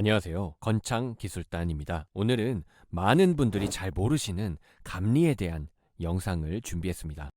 안녕하세요. 건창 기술단입니다. 오늘은 많은 분들이 잘 모르시는 감리에 대한 영상을 준비했습니다.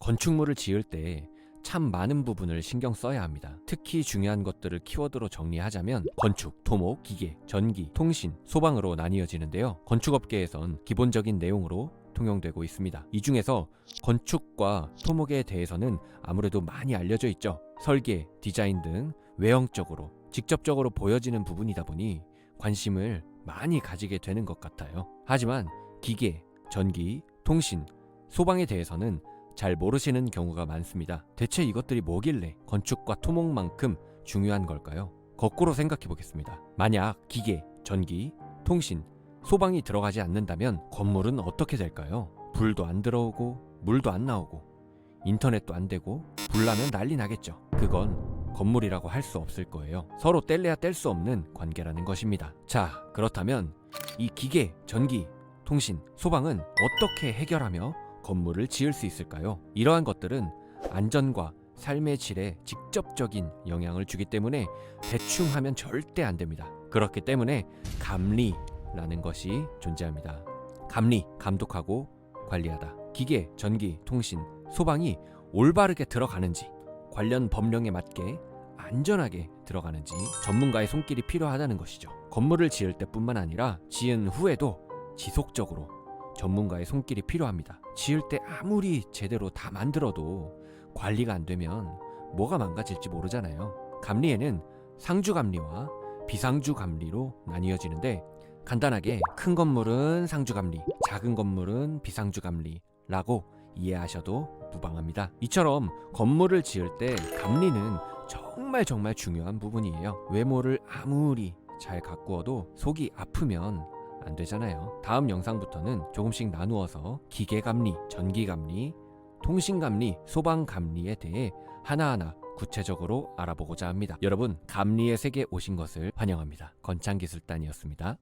건축물을 지을 때 참 많은 부분을 신경 써야 합니다. 특히 중요한 것들을 키워드로 정리하자면 건축, 토목, 기계, 전기, 통신, 소방으로 나뉘어지는데요. 건축업계에선 기본적인 내용으로 통용되고 있습니다. 이 중에서 건축과 토목에 대해서는 아무래도 많이 알려져 있죠. 설계, 디자인 등 외형적으로 직접적으로 보여지는 부분이다 보니 관심을 많이 가지게 되는 것 같아요. 하지만 기계, 전기, 통신, 소방에 대해서는 잘 모르시는 경우가 많습니다. 대체 이것들이 뭐길래 건축과 토목만큼 중요한 걸까요? 거꾸로 생각해 보겠습니다. 만약 기계, 전기, 통신, 소방이 들어가지 않는다면 건물은 어떻게 될까요? 불도 안 들어오고 물도 안 나오고 인터넷도 안 되고 불나면 난리 나겠죠. 그건 건물이라고 할 수 없을 거예요. 서로 뗄래야 뗄 수 없는 관계라는 것입니다. 자, 그렇다면 이 기계, 전기, 통신, 소방은 어떻게 해결하며 건물을 지을 수 있을까요? 이러한 것들은 안전과 삶의 질에 직접적인 영향을 주기 때문에 대충 하면 절대 안 됩니다. 그렇기 때문에 감리 라는 것이 존재합니다. 감리, 감독하고 관리하다. 기계, 전기, 통신, 소방이 올바르게 들어가는지, 관련 법령에 맞게 안전하게 들어가는지 전문가의 손길이 필요하다는 것이죠. 건물을 지을 때뿐만 아니라 지은 후에도 지속적으로 전문가의 손길이 필요합니다. 지을 때 아무리 제대로 다 만들어도 관리가 안 되면 뭐가 망가질지 모르잖아요. 감리에는 상주 감리와 비상주 감리로 나뉘어지는데 간단하게 큰 건물은 상주 감리, 작은 건물은 비상주 감리라고 이해하셔도 무방합니다. 이처럼 건물을 지을 때 감리는 정말 정말 중요한 부분이에요. 외모를 아무리 잘 가꾸어도 속이 아프면 안 되잖아요. 다음 영상부터는 조금씩 나누어서 기계 감리, 전기 감리, 통신 감리, 소방 감리에 대해 하나하나 구체적으로 알아보고자 합니다. 여러분, 감리의 세계 오신 것을 환영합니다. 건창기술단이었습니다.